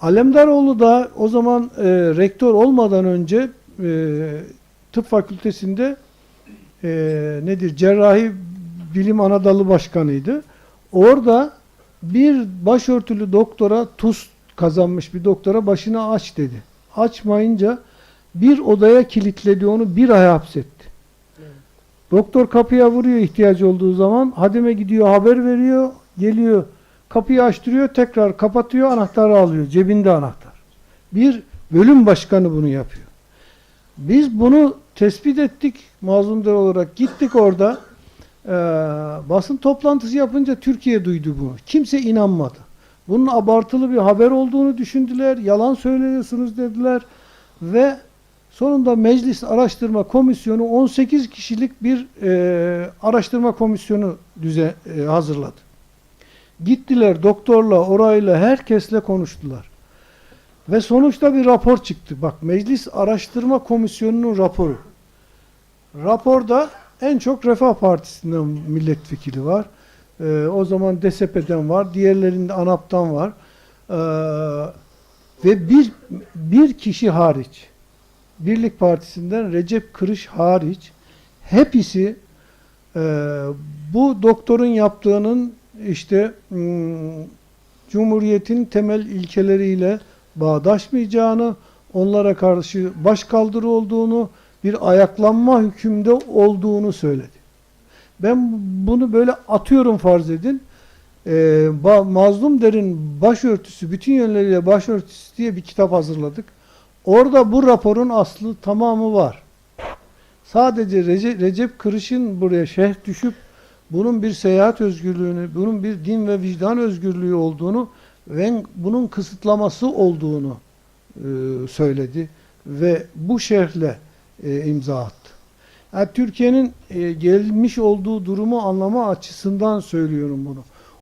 Alemdaroğlu da o zaman e, rektör olmadan önce e, tıp fakültesinde e, nedir cerrahi bilim ana dalı başkanıydı. Orada bir başörtülü doktora TUS kazanmış bir doktora başını aç dedi. Açmayınca bir odaya kilitledi onu bir ay hapsetti. Doktor kapıya vuruyor ihtiyacı olduğu zaman. Hadime gidiyor haber veriyor. Geliyor kapıyı açtırıyor tekrar kapatıyor anahtarı alıyor. Cebinde anahtar. Bir bölüm başkanı bunu yapıyor. Biz bunu tespit ettik mazlumlar olarak. Gittik orada. Ee, basın toplantısı yapınca Türkiye duydu bunu. Kimse inanmadı. Bunun abartılı bir haber olduğunu düşündüler. Yalan söylüyorsunuz dediler. Ve sonunda Meclis Araştırma Komisyonu 18 kişilik bir e, araştırma komisyonu düze, e, hazırladı. Gittiler doktorla, orayla, herkesle konuştular. Ve sonuçta bir rapor çıktı. Bak Meclis Araştırma Komisyonu'nun raporu. Raporda en çok Refah Partisi'nden milletvekili var. Ee, o zaman DSP'den var. Diğerlerinde ANAP'tan var. Ee, ve bir, bir kişi hariç Birlik Partisi'nden Recep Kırış hariç hepsi e, bu doktorun yaptığının işte hmm, Cumhuriyetin temel ilkeleriyle bağdaşmayacağını, onlara karşı başkaldırı olduğunu, bir ayaklanma hükümde olduğunu söyledi. Ben bunu böyle atıyorum farz edin. Ee, Mazlum Der'in başörtüsü, bütün yönleriyle başörtüsü diye bir kitap hazırladık. Orada bu raporun aslı tamamı var. Sadece Rece- Recep Kırış'ın buraya şerh düşüp bunun bir seyahat özgürlüğünü, bunun bir din ve vicdan özgürlüğü olduğunu ve bunun kısıtlaması olduğunu e, söyledi ve bu şerhle e, imza attı. Yani Türkiye'nin e, gelmiş olduğu durumu anlama açısından söylüyorum bunu.